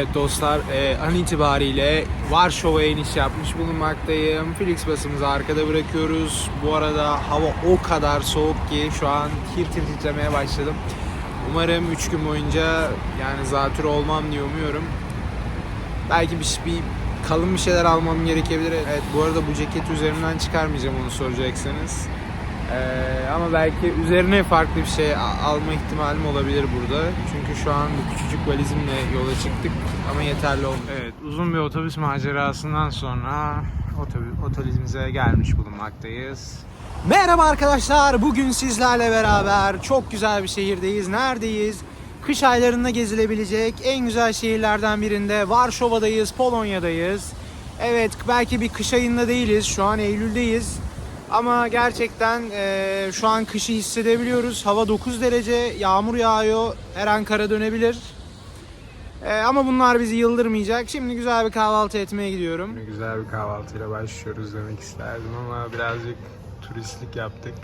Evet dostlar e, an itibariyle Varşova'ya iniş yapmış bulunmaktayım. Felix basımızı arkada bırakıyoruz. Bu arada hava o kadar soğuk ki şu an tir tir titremeye başladım. Umarım 3 gün boyunca yani zatürre olmam diye umuyorum. Belki bir, bir kalın bir şeyler almam gerekebilir. Evet bu arada bu ceketi üzerimden çıkarmayacağım onu soracaksanız. Ee, ama belki üzerine farklı bir şey alma ihtimalim olabilir burada. Çünkü şu an bu küçücük valizimle yola çıktık ama yeterli olmuyor. Evet uzun bir otobüs macerasından sonra otobüs, otobüsümüze gelmiş bulunmaktayız. Merhaba arkadaşlar. Bugün sizlerle beraber çok güzel bir şehirdeyiz. Neredeyiz? Kış aylarında gezilebilecek en güzel şehirlerden birinde Varşova'dayız, Polonya'dayız. Evet belki bir kış ayında değiliz. Şu an Eylül'deyiz. Ama gerçekten eee, şu an kışı hissedebiliyoruz. Hava 9 derece, yağmur yağıyor. Her an kara dönebilir. Eee, ama bunlar bizi yıldırmayacak. Şimdi güzel bir kahvaltı etmeye gidiyorum. Güzel bir kahvaltıyla başlıyoruz demek isterdim ama birazcık turistlik yaptık.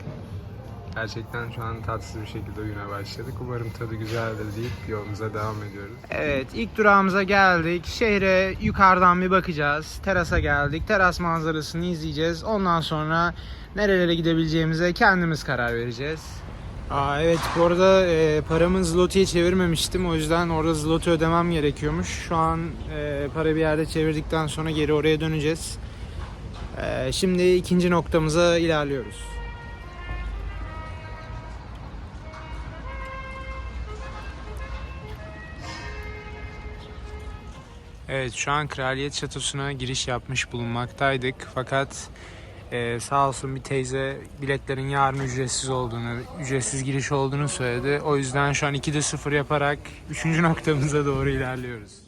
Gerçekten şu an tatsız bir şekilde güne başladık. Umarım tadı güzeldir deyip yolumuza devam ediyoruz. Evet ilk durağımıza geldik. Şehre yukarıdan bir bakacağız. Terasa geldik. Teras manzarasını izleyeceğiz. Ondan sonra nerelere gidebileceğimize kendimiz karar vereceğiz. Aa, evet bu arada e, paramı zloty'ye çevirmemiştim. O yüzden orada zloty ödemem gerekiyormuş. Şu an e, para bir yerde çevirdikten sonra geri oraya döneceğiz. E, şimdi ikinci noktamıza ilerliyoruz. Evet şu an Kraliyet Şatosu'na giriş yapmış bulunmaktaydık. Fakat e, sağ olsun bir teyze biletlerin yarın ücretsiz olduğunu, ücretsiz giriş olduğunu söyledi. O yüzden şu an 2'de 0 yaparak 3. noktamıza doğru ilerliyoruz.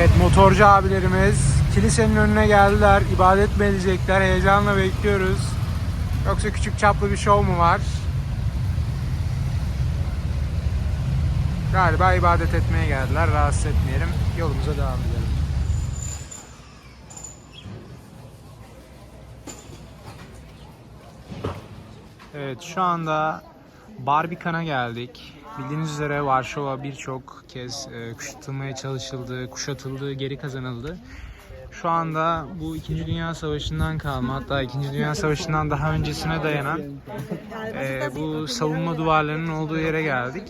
Evet motorcu abilerimiz kilisenin önüne geldiler. ibadet mi edecekler? Heyecanla bekliyoruz. Yoksa küçük çaplı bir şov mu var? Galiba ibadet etmeye geldiler. Rahatsız etmeyelim. Yolumuza devam edelim. Evet şu anda Barbikan'a geldik. Bildiğiniz üzere Varşova birçok kez e, kuşatılmaya çalışıldı, kuşatıldı, geri kazanıldı. Şu anda bu 2. Dünya Savaşı'ndan kalma hatta 2. Dünya Savaşı'ndan daha öncesine dayanan e, bu savunma duvarlarının olduğu yere geldik.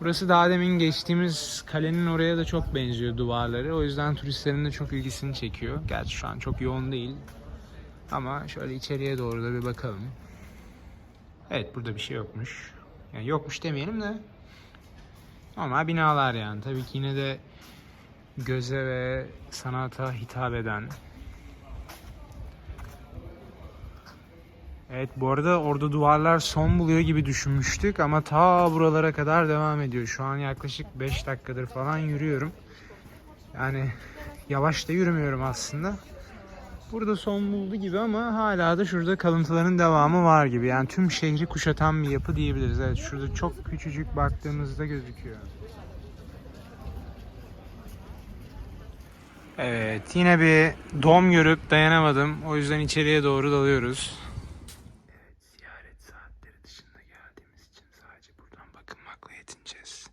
Burası daha demin geçtiğimiz kalenin oraya da çok benziyor duvarları. O yüzden turistlerin de çok ilgisini çekiyor. Gerçi şu an çok yoğun değil. Ama şöyle içeriye doğru da bir bakalım. Evet burada bir şey yokmuş. Yani yokmuş demeyelim de normal binalar yani. Tabii ki yine de göze ve sanata hitap eden. Evet bu arada orada duvarlar son buluyor gibi düşünmüştük ama ta buralara kadar devam ediyor. Şu an yaklaşık 5 dakikadır falan yürüyorum. Yani yavaş da yürümüyorum aslında. Burada son buldu gibi ama hala da şurada kalıntıların devamı var gibi. Yani tüm şehri kuşatan bir yapı diyebiliriz. Evet şurada çok küçücük baktığımızda gözüküyor. Evet yine bir dom görüp dayanamadım. O yüzden içeriye doğru dalıyoruz. Evet ziyaret saatleri dışında geldiğimiz için sadece buradan bakınmakla yetineceğiz.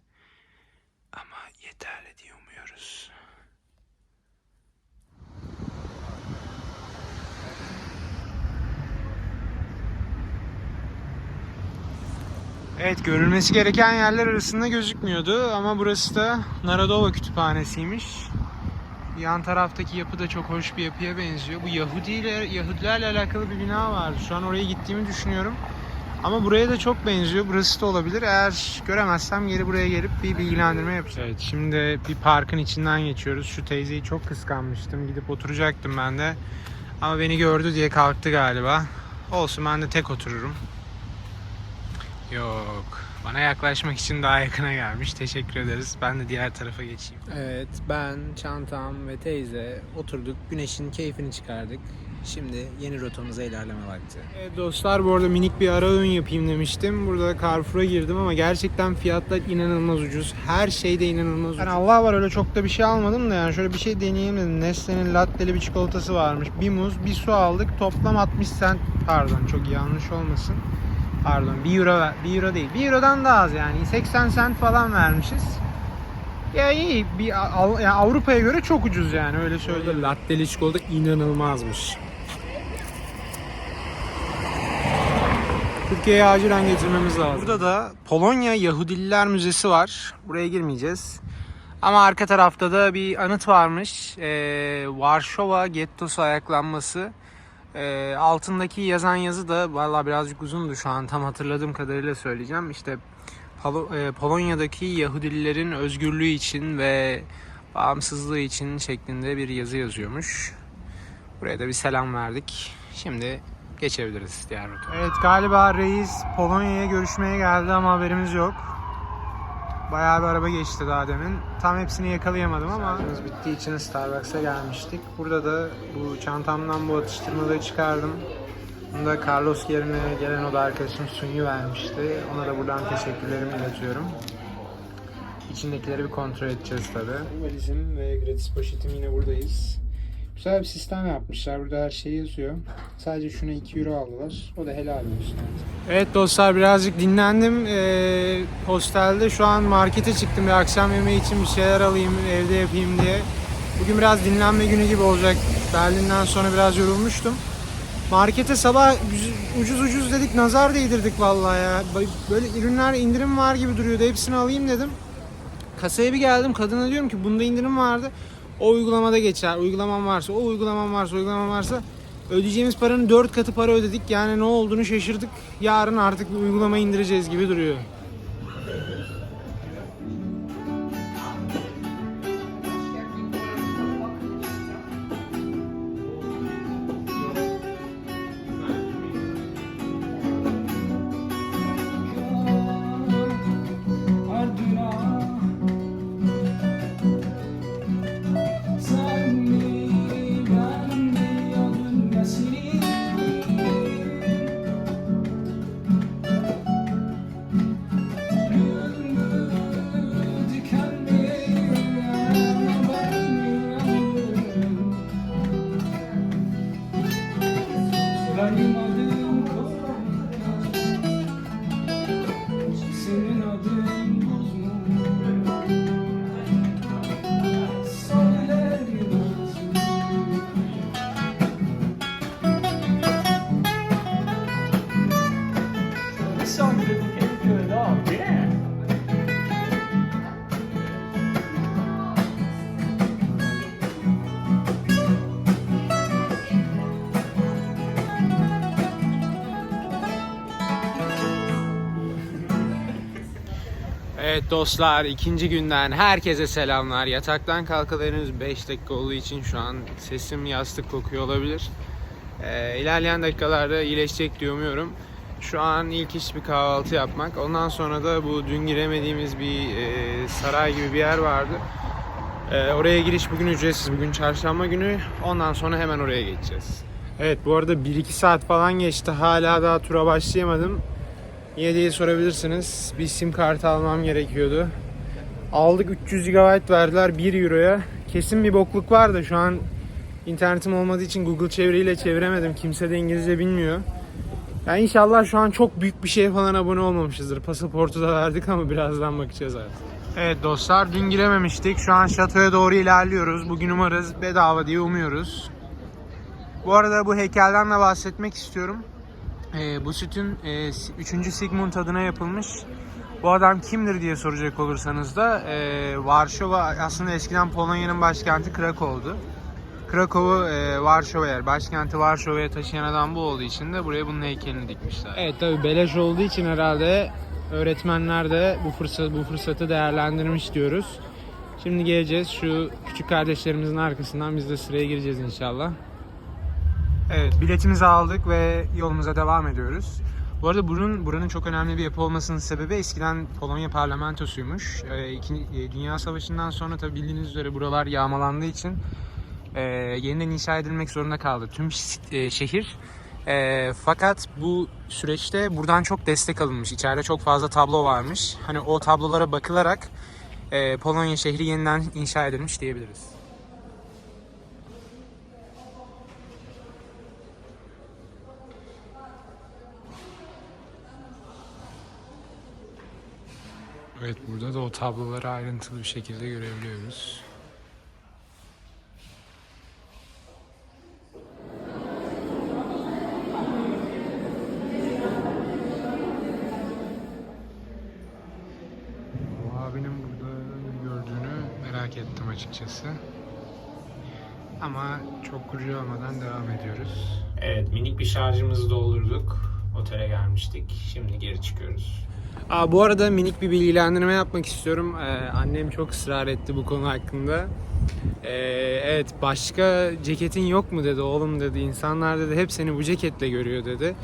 Ama yeterli diye umuyoruz. Evet görülmesi gereken yerler arasında gözükmüyordu ama burası da Narodova Kütüphanesi'ymiş. Yan taraftaki yapı da çok hoş bir yapıya benziyor. Bu Yahudi ile Yahudilerle alakalı bir bina var. Şu an oraya gittiğimi düşünüyorum. Ama buraya da çok benziyor. Burası da olabilir. Eğer göremezsem geri buraya gelip bir bilgilendirme yapacağım. Evet şimdi bir parkın içinden geçiyoruz. Şu teyzeyi çok kıskanmıştım. Gidip oturacaktım ben de. Ama beni gördü diye kalktı galiba. Olsun ben de tek otururum. Yok. Bana yaklaşmak için daha yakına gelmiş. Teşekkür ederiz. Ben de diğer tarafa geçeyim. Evet, ben, çantam ve teyze oturduk. Güneşin keyfini çıkardık. Şimdi yeni rotamıza ilerleme vakti. Evet dostlar bu arada minik bir ara öğün yapayım demiştim. Burada Carrefour'a girdim ama gerçekten fiyatlar inanılmaz ucuz. Her şey de inanılmaz ucuz. Yani Allah var öyle çok da bir şey almadım da yani şöyle bir şey deneyeyim dedim. Nestle'nin latteli bir çikolatası varmış. Bir muz, bir su aldık. Toplam 60 cent. Pardon çok yanlış olmasın. Pardon 1 euro, ver- 1 euro değil. 1 eurodan daha az yani. 80 cent falan vermişiz. Ya iyi. Bir, yani Avrupa'ya göre çok ucuz yani öyle söyleyeyim. Latteli çikolata inanılmazmış. Türkiye'ye acilen getirmemiz lazım. Burada da Polonya Yahudililer Müzesi var. Buraya girmeyeceğiz. Ama arka tarafta da bir anıt varmış. Ee, Varşova Gettosu ayaklanması. Ee, altındaki yazan yazı da valla birazcık uzundu şu an tam hatırladığım kadarıyla söyleyeceğim. İşte Polo- e, Polonya'daki Yahudilerin özgürlüğü için ve bağımsızlığı için şeklinde bir yazı yazıyormuş. Buraya da bir selam verdik. Şimdi geçebiliriz diğer rota. Evet galiba reis Polonya'ya görüşmeye geldi ama haberimiz yok. Bayağı bir araba geçti daha demin. Tam hepsini yakalayamadım ama Şarjımız bittiği için Starbucks'a gelmiştik. Burada da bu çantamdan bu atıştırmalığı çıkardım. Bunu da Carlos yerine gelen o da arkadaşım Sunyu vermişti. Ona da buradan teşekkürlerimi iletiyorum. İçindekileri bir kontrol edeceğiz tabi. Valizim ve gratis poşetim yine buradayız. Güzel bir sistem yapmışlar. Burada her şey yazıyor. Sadece şuna 2 euro aldılar. O da helal olsun. Evet dostlar birazcık dinlendim. Ee, hostelde şu an markete çıktım. Bir akşam yemeği için bir şeyler alayım, evde yapayım diye. Bugün biraz dinlenme günü gibi olacak. Berlin'den sonra biraz yorulmuştum. Markete sabah ucuz ucuz dedik nazar değdirdik vallahi ya. Böyle ürünler indirim var gibi duruyordu. Hepsini alayım dedim. Kasaya bir geldim kadına diyorum ki bunda indirim vardı. O uygulamada geçer. Uygulamam varsa, o uygulamam varsa, uygulamam varsa ödeyeceğimiz paranın 4 katı para ödedik. Yani ne olduğunu şaşırdık. Yarın artık bir uygulama indireceğiz gibi duruyor. Evet dostlar ikinci günden herkese selamlar. Yataktan kalkalı henüz 5 dakika olduğu için şu an sesim yastık kokuyor olabilir. Ee, ilerleyen dakikalarda iyileşecek diye umuyorum. Şu an ilk iş bir kahvaltı yapmak. Ondan sonra da bu dün giremediğimiz bir e, saray gibi bir yer vardı. Ee, oraya giriş bugün ücretsiz. Bugün çarşamba günü. Ondan sonra hemen oraya geçeceğiz. Evet bu arada 1-2 saat falan geçti. Hala daha tura başlayamadım. Niye diye sorabilirsiniz. Bir sim kartı almam gerekiyordu. Aldık 300 GB verdiler 1 Euro'ya. Kesin bir bokluk var da şu an internetim olmadığı için Google çeviriyle çeviremedim. Kimse de İngilizce bilmiyor. Yani inşallah şu an çok büyük bir şeye falan abone olmamışızdır. Pasaportu da verdik ama birazdan bakacağız artık. Evet dostlar dün girememiştik. Şu an şatoya doğru ilerliyoruz. Bugün umarız bedava diye umuyoruz. Bu arada bu heykelden de bahsetmek istiyorum. Ee, bu sütün e, 3. Sigmund adına yapılmış. Bu adam kimdir diye soracak olursanız da e, Varşova aslında eskiden Polonya'nın başkenti Krakow'du. Krakow'u e, Varşova'ya, başkenti Varşova'ya taşıyan adam bu olduğu için de buraya bunun heykelini dikmişler. Evet tabi beleş olduğu için herhalde öğretmenler de bu fırsatı, bu fırsatı değerlendirmiş diyoruz. Şimdi geleceğiz şu küçük kardeşlerimizin arkasından biz de sıraya gireceğiz inşallah. Evet biletimizi aldık ve yolumuza devam ediyoruz. Bu arada buranın, buranın çok önemli bir yapı olmasının sebebi eskiden Polonya parlamentosuymuş. Ee, İkinci, e, Dünya Savaşı'ndan sonra tabi bildiğiniz üzere buralar yağmalandığı için e, yeniden inşa edilmek zorunda kaldı tüm e, şehir. E, fakat bu süreçte buradan çok destek alınmış. İçeride çok fazla tablo varmış. Hani o tablolara bakılarak e, Polonya şehri yeniden inşa edilmiş diyebiliriz. Evet burada da o tabloları ayrıntılı bir şekilde görebiliyoruz. Açıkçası. Ama çok kurcalamadan devam ediyoruz. Evet minik bir şarjımızı doldurduk. Otele gelmiştik. Şimdi geri çıkıyoruz. Aa, bu arada minik bir bilgilendirme yapmak istiyorum. Ee, annem çok ısrar etti bu konu hakkında. Ee, evet başka ceketin yok mu dedi oğlum dedi. İnsanlar dedi hep seni bu ceketle görüyor dedi.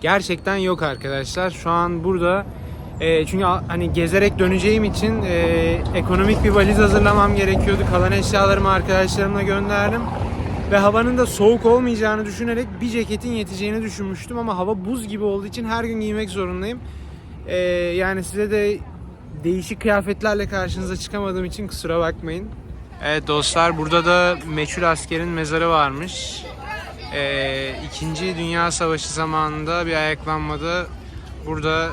Gerçekten yok arkadaşlar. Şu an burada e, çünkü hani gezerek döneceğim için e, ekonomik bir valiz hazırlamam gerekiyordu. Kalan eşyalarımı arkadaşlarımla gönderdim. Ve havanın da soğuk olmayacağını düşünerek bir ceketin yeteceğini düşünmüştüm ama hava buz gibi olduğu için her gün giymek zorundayım. Ee, yani size de değişik kıyafetlerle karşınıza çıkamadığım için kusura bakmayın. Evet dostlar burada da meçhul askerin mezarı varmış. Ee, İkinci Dünya Savaşı zamanında bir ayaklanmada burada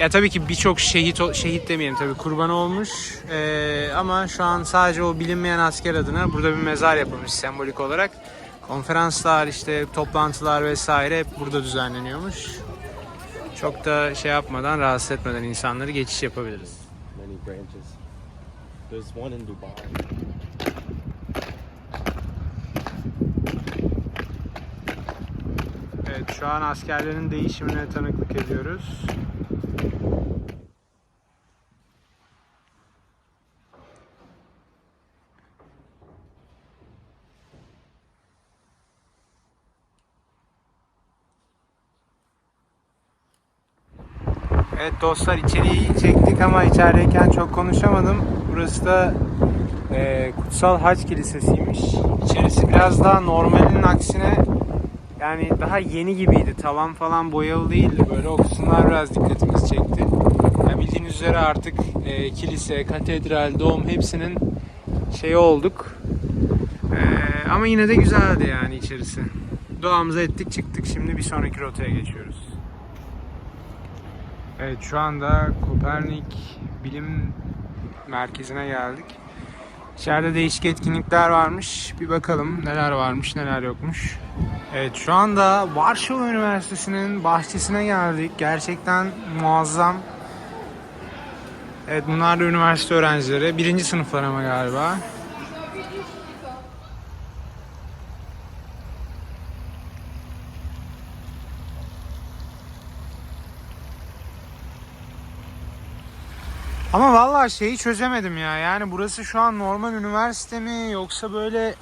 ya tabii ki birçok şehit şehit demeyelim tabii kurban olmuş Ee, ama şu an sadece o bilinmeyen asker adına burada bir mezar yapılmış sembolik olarak. Konferanslar işte toplantılar vesaire hep burada düzenleniyormuş. Çok da şey yapmadan rahatsız etmeden insanları geçiş yapabiliriz. many branches. There's one in Dubai. Evet şu an askerlerin değişimine tanıklık ediyoruz. Evet dostlar içeriği çektik ama içerideyken çok konuşamadım. Burası da e, Kutsal Haç Kilisesi'ymiş. İçerisi biraz daha normalinin aksine yani daha yeni gibiydi. Tavan falan boyalı değildi. Böyle o kısımlar biraz dikkatimizi çekti. Yani bildiğiniz üzere artık e, kilise, katedral, dom hepsinin şeyi olduk. E, ama yine de güzeldi yani içerisi. Doğamıza ettik çıktık. Şimdi bir sonraki rotaya geçiyoruz. Evet şu anda Kopernik Bilim Merkezi'ne geldik. İçeride değişik etkinlikler varmış. Bir bakalım neler varmış neler yokmuş. Evet şu anda Varşova Üniversitesi'nin bahçesine geldik. Gerçekten muazzam. Evet bunlar da üniversite öğrencileri. Birinci sınıflar ama galiba. Ama vallahi şeyi çözemedim ya. Yani burası şu an normal üniversite mi yoksa böyle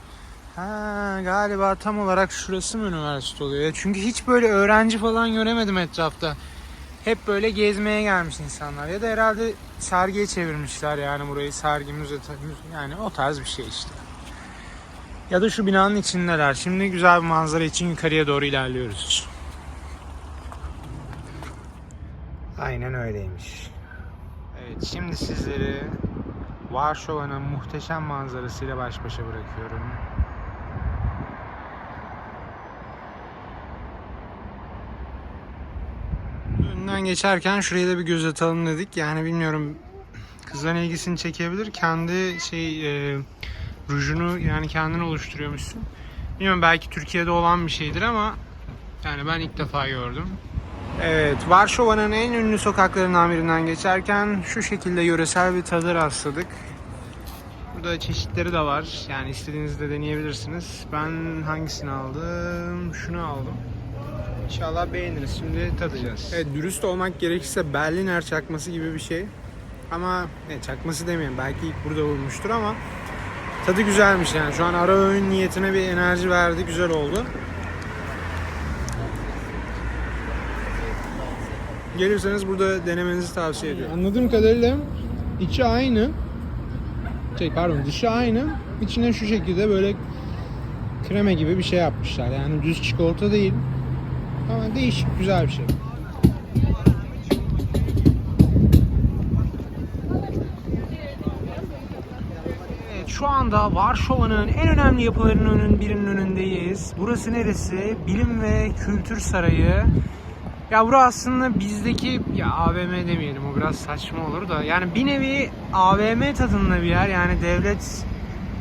ha galiba tam olarak şurası mı üniversite oluyor? Çünkü hiç böyle öğrenci falan göremedim etrafta. Hep böyle gezmeye gelmiş insanlar ya da herhalde sergiye çevirmişler yani burayı sergi müze yani o tarz bir şey işte. Ya da şu binanın içindeler. Şimdi güzel bir manzara için yukarıya doğru ilerliyoruz. Aynen öyleymiş. Evet, şimdi sizleri Varşova'nın muhteşem manzarasıyla baş başa bırakıyorum. Önden geçerken şurayı da bir göz atalım dedik. Yani bilmiyorum kızların ilgisini çekebilir. Kendi şey e, rujunu yani kendin oluşturuyormuşsun. Bilmiyorum belki Türkiye'de olan bir şeydir ama yani ben ilk defa gördüm. Evet, Varşova'nın en ünlü sokaklarından birinden geçerken şu şekilde yöresel bir tadı rastladık. Burada çeşitleri de var. Yani istediğinizde deneyebilirsiniz. Ben hangisini aldım? Şunu aldım. İnşallah beğeniriz. Şimdi tadacağız. Evet, dürüst olmak gerekirse Berliner çakması gibi bir şey. Ama ne çakması demeyin. Belki ilk burada bulmuştur ama tadı güzelmiş yani. Şu an ara öğün niyetine bir enerji verdi. Güzel oldu. Gelirseniz burada denemenizi tavsiye ediyorum. Anladığım kadarıyla içi aynı. Şey pardon dışı aynı. İçine şu şekilde böyle kreme gibi bir şey yapmışlar. Yani düz çikolata değil. Ama değişik güzel bir şey. Evet, şu anda Varşova'nın en önemli yapılarının birinin önündeyiz. Burası neresi? Bilim ve Kültür Sarayı. Ya burası aslında bizdeki ya AVM demeyelim o biraz saçma olur da yani bir nevi AVM tadında bir yer yani devlet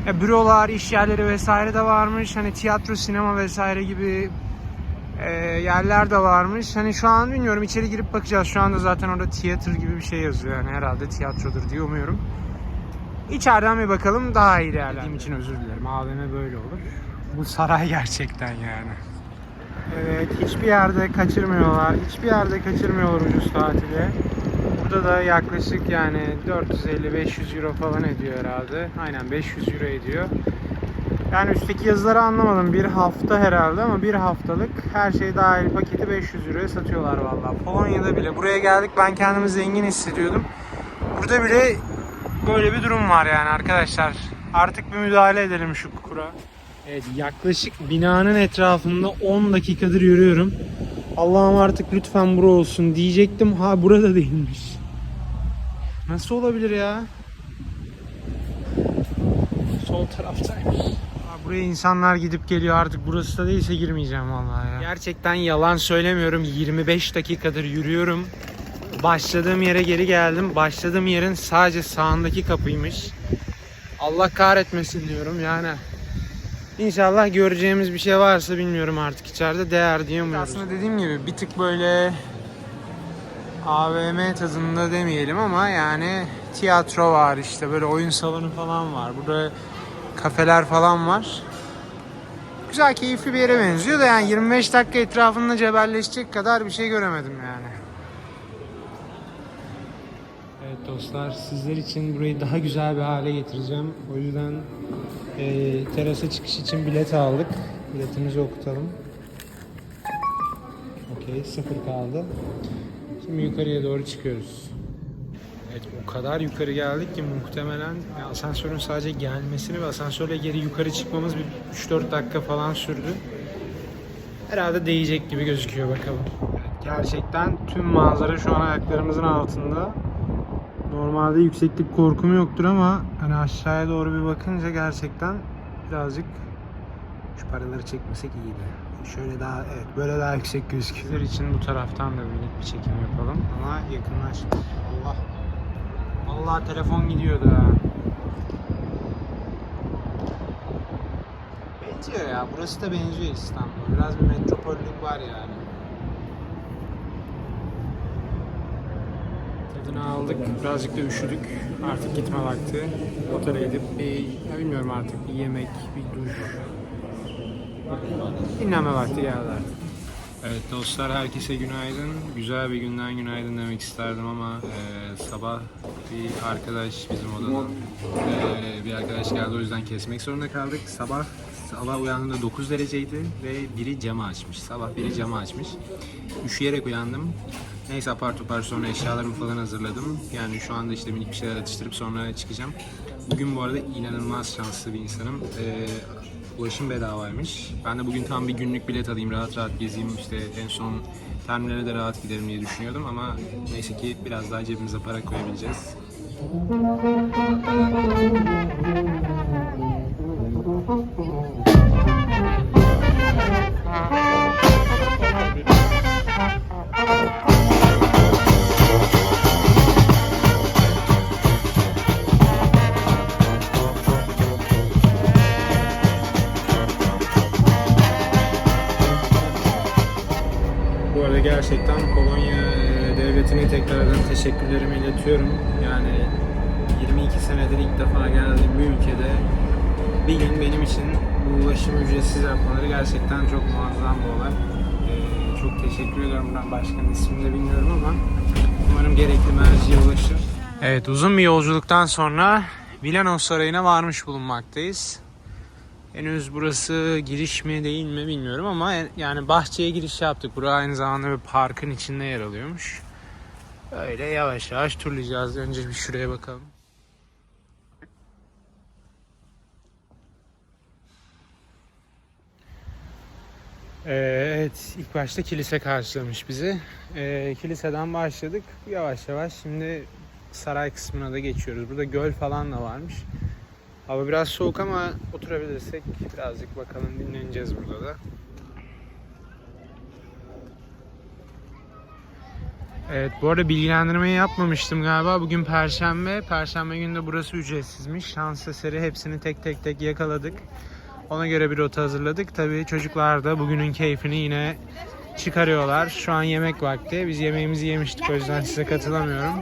ya bürolar, iş yerleri vesaire de varmış hani tiyatro, sinema vesaire gibi e, yerler de varmış. Hani şu an bilmiyorum içeri girip bakacağız. Şu anda zaten orada tiyatro gibi bir şey yazıyor yani herhalde tiyatrodur diye umuyorum. İçeriden bir bakalım daha iyi değerlendirelim. için özür dilerim. AVM böyle olur. Bu saray gerçekten yani. Evet, hiçbir yerde kaçırmıyorlar. Hiçbir yerde kaçırmıyorlar ucuz tatili. Burada da yaklaşık yani 450-500 euro falan ediyor herhalde. Aynen 500 euro ediyor. Yani üstteki yazıları anlamadım. Bir hafta herhalde ama bir haftalık her şey dahil paketi 500 euroya satıyorlar vallahi. Polonya'da bile. Buraya geldik ben kendimi zengin hissediyordum. Burada bile böyle bir durum var yani arkadaşlar. Artık bir müdahale edelim şu kura. Evet yaklaşık binanın etrafında 10 dakikadır yürüyorum. Allah'ım artık lütfen bura olsun diyecektim. Ha burada değilmiş. Nasıl olabilir ya? Sol taraftaymış. Buraya insanlar gidip geliyor artık burası da değilse girmeyeceğim vallahi ya. Gerçekten yalan söylemiyorum. 25 dakikadır yürüyorum. Başladığım yere geri geldim. Başladığım yerin sadece sağındaki kapıymış. Allah kahretmesin diyorum yani. İnşallah göreceğimiz bir şey varsa bilmiyorum artık içeride değer diyemiyoruz. Aslında dediğim gibi bir tık böyle AVM tadında demeyelim ama yani tiyatro var işte böyle oyun salonu falan var. Burada kafeler falan var. Güzel keyifli bir yere benziyor da yani 25 dakika etrafında cebelleşecek kadar bir şey göremedim yani. Evet dostlar sizler için burayı daha güzel bir hale getireceğim. O yüzden e, terasa çıkış için bilet aldık. Biletimizi okutalım. Okey sıfır kaldı. Şimdi yukarıya doğru çıkıyoruz. Evet o kadar yukarı geldik ki muhtemelen asansörün sadece gelmesini ve asansörle geri yukarı çıkmamız bir 3-4 dakika falan sürdü. Herhalde değecek gibi gözüküyor bakalım. Evet, gerçekten tüm manzara şu an ayaklarımızın altında. Normalde yükseklik korkum yoktur ama hani aşağıya doğru bir bakınca gerçekten birazcık şu paraları çekmesek iyiydi. Şöyle daha evet böyle daha yüksek gözüküyor. için bu taraftan da minik bir çekim yapalım ama yakınlaş. Allah. Allah telefon gidiyordu ha. Benziyor ya. Burası da benziyor İstanbul'a. Biraz bir metropollük var yani. Tadını aldık. Birazcık da üşüdük. Artık gitme vakti. Otele gidip bir, ya bilmiyorum artık bir yemek, bir duş. Dinlenme vakti geldi artık. Evet dostlar herkese günaydın. Güzel bir günden günaydın demek isterdim ama e, sabah bir arkadaş bizim odadan e, bir arkadaş geldi o yüzden kesmek zorunda kaldık. Sabah sabah uyandığımda 9 dereceydi ve biri camı açmış. Sabah biri camı açmış. Üşüyerek uyandım. Neyse apar topar sonra eşyalarımı falan hazırladım. Yani şu anda işte minik bir şeyler atıştırıp sonra çıkacağım. Bugün bu arada inanılmaz şanslı bir insanım. Ee, ulaşım bedavaymış. Ben de bugün tam bir günlük bilet alayım, rahat rahat gezeyim. İşte en son terminale de rahat giderim diye düşünüyordum ama neyse ki biraz daha cebimize para koyabileceğiz. Teşekkürlerimi iletiyorum. Yani 22 senedir ilk defa geldiğim bir ülkede bir gün benim için bu ulaşımı ücretsiz yapmaları gerçekten çok muazzam bir olay. Ee, çok teşekkür ediyorum. Ben başkanın ismini de bilmiyorum ama umarım gerekli merciye ulaşır. Evet uzun bir yolculuktan sonra Vilano Sarayı'na varmış bulunmaktayız. Henüz burası giriş mi değil mi bilmiyorum ama yani bahçeye giriş yaptık. Burası aynı zamanda bir parkın içinde yer alıyormuş. Öyle yavaş yavaş turlayacağız. Önce bir şuraya bakalım. Evet, ilk başta kilise karşılamış bizi. Ee, kiliseden başladık. Yavaş yavaş şimdi saray kısmına da geçiyoruz. Burada göl falan da varmış. Hava biraz soğuk ama oturabilirsek birazcık bakalım dinleneceğiz burada da. Evet bu arada bilgilendirmeyi yapmamıştım galiba. Bugün Perşembe. Perşembe günü de burası ücretsizmiş. Şans eseri hepsini tek tek tek yakaladık. Ona göre bir rota hazırladık. Tabii çocuklar da bugünün keyfini yine çıkarıyorlar. Şu an yemek vakti. Biz yemeğimizi yemiştik o yüzden size katılamıyorum.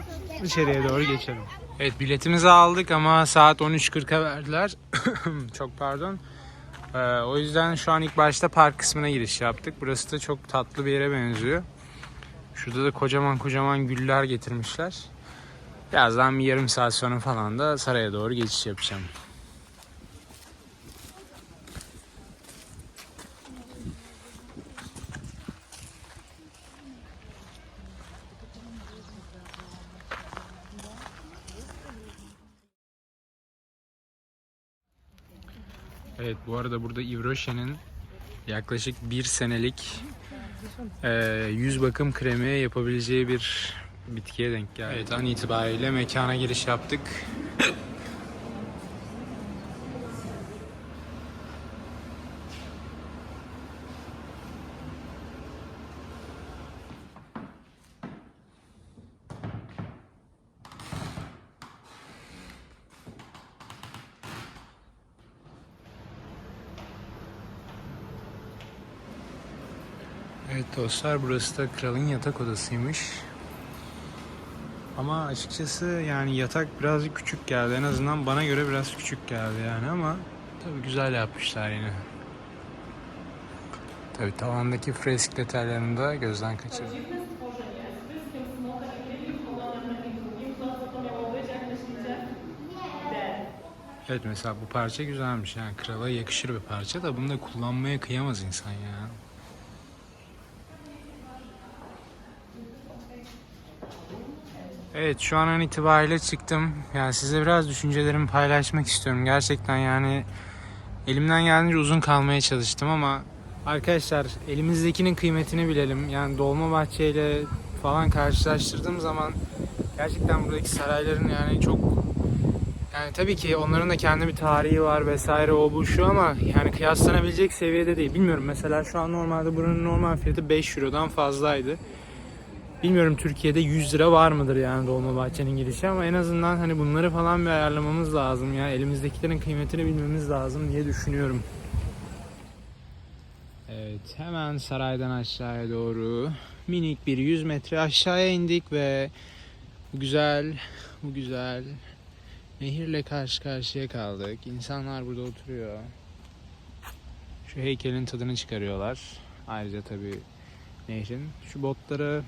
İçeriye doğru geçelim. Evet biletimizi aldık ama saat 13.40'a verdiler. çok pardon. Ee, o yüzden şu an ilk başta park kısmına giriş yaptık. Burası da çok tatlı bir yere benziyor. Şurada da kocaman kocaman güller getirmişler. Birazdan bir yarım saat sonra falan da saraya doğru geçiş yapacağım. Evet bu arada burada Ivroşe'nin yaklaşık bir senelik e, yüz bakım kremi yapabileceği bir bitkiye denk geldi. Evet an itibariyle mekana giriş yaptık. Evet dostlar burası da kralın yatak odasıymış. Ama açıkçası yani yatak birazcık küçük geldi. En azından bana göre biraz küçük geldi yani ama tabii güzel yapmışlar yine. Tabii tavandaki fresk detaylarını da gözden kaçırdım. Evet mesela bu parça güzelmiş yani krala yakışır bir parça da bunu da kullanmaya kıyamaz insan ya. Evet şu an itibariyle çıktım. Yani size biraz düşüncelerimi paylaşmak istiyorum. Gerçekten yani elimden geldiğince uzun kalmaya çalıştım ama arkadaşlar elimizdekinin kıymetini bilelim. Yani Dolmabahçe ile falan karşılaştırdığım zaman gerçekten buradaki sarayların yani çok yani tabii ki onların da kendi bir tarihi var vesaire o bu şu ama yani kıyaslanabilecek seviyede değil. Bilmiyorum mesela şu an normalde buranın normal fiyatı 5 Euro'dan fazlaydı. Bilmiyorum Türkiye'de 100 lira var mıdır yani Dolmabahçe'nin girişi ama en azından hani bunları falan bir ayarlamamız lazım ya. Elimizdekilerin kıymetini bilmemiz lazım diye düşünüyorum. Evet hemen saraydan aşağıya doğru minik bir 100 metre aşağıya indik ve bu güzel bu güzel nehirle karşı karşıya kaldık. İnsanlar burada oturuyor. Şu heykelin tadını çıkarıyorlar. Ayrıca tabii nehrin. Şu botları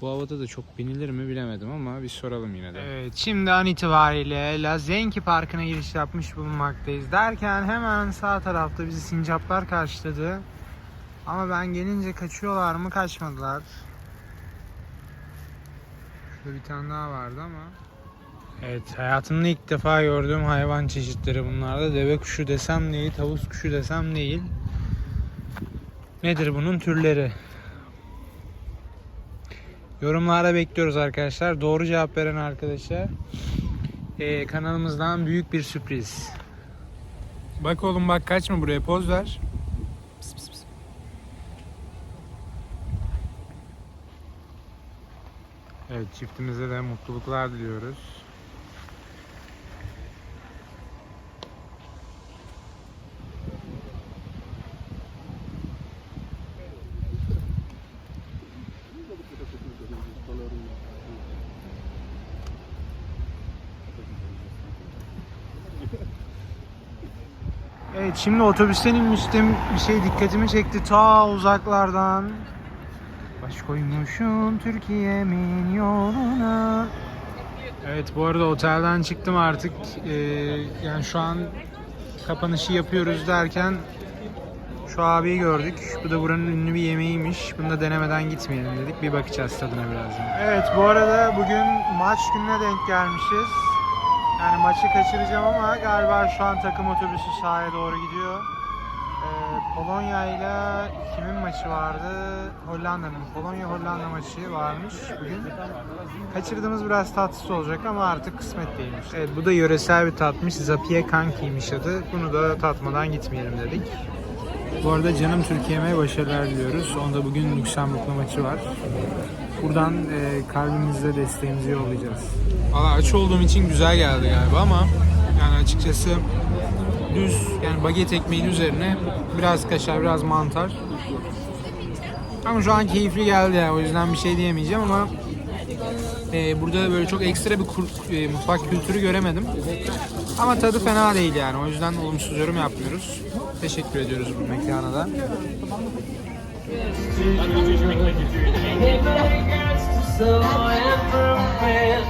bu havada da çok binilir mi bilemedim ama bir soralım yine de. Evet şimdi an itibariyle Lazenki Parkı'na giriş yapmış bulunmaktayız. Derken hemen sağ tarafta bizi sincaplar karşıladı. Ama ben gelince kaçıyorlar mı kaçmadılar. Şurada bir tane daha vardı ama. Evet hayatımda ilk defa gördüğüm hayvan çeşitleri bunlarda. Deve kuşu desem değil, tavus kuşu desem değil. Nedir bunun türleri? Yorumlara bekliyoruz arkadaşlar. Doğru cevap veren arkadaşa eee, kanalımızdan büyük bir sürpriz. Bak oğlum bak kaçma buraya poz ver. Pıs pıs pıs. Evet çiftimize de mutluluklar diliyoruz. Evet şimdi otobüsten inmiştim. Bir şey dikkatimi çekti ta uzaklardan. Baş koymuşum Türkiye'min yoluna. Evet bu arada otelden çıktım artık. Ee, yani şu an kapanışı yapıyoruz derken Şu abiyi gördük. Bu da buranın ünlü bir yemeğiymiş. Bunu da denemeden gitmeyelim dedik. Bir bakacağız tadına birazdan. Evet bu arada bugün maç gününe denk gelmişiz. Yani maçı kaçıracağım ama galiba şu an takım otobüsü sahaya doğru gidiyor. Ee, Polonya ile kimin maçı vardı? Hollanda'nın. Polonya Hollanda maçı varmış bugün. Kaçırdığımız biraz tatsız olacak ama artık kısmet değilmiş. Evet bu da yöresel bir tatmış. Zapie Kanki'ymiş adı. Bunu da tatmadan gitmeyelim dedik. Bu arada canım Türkiye'me başarılar diliyoruz. Onda bugün Lüksemburg'la maçı var. Buradan e, kalbimizle desteğimizi yollayacağız. Valla aç olduğum için güzel geldi galiba ama yani açıkçası düz yani baget ekmeğin üzerine biraz kaşar biraz mantar. Ama şu an keyifli geldi yani o yüzden bir şey diyemeyeceğim ama e, burada böyle çok ekstra bir kur- e, mutfak kültürü göremedim. Ama tadı fena değil yani o yüzden olumsuz yorum yapmıyoruz. Teşekkür ediyoruz bu mekana da. so imperfect.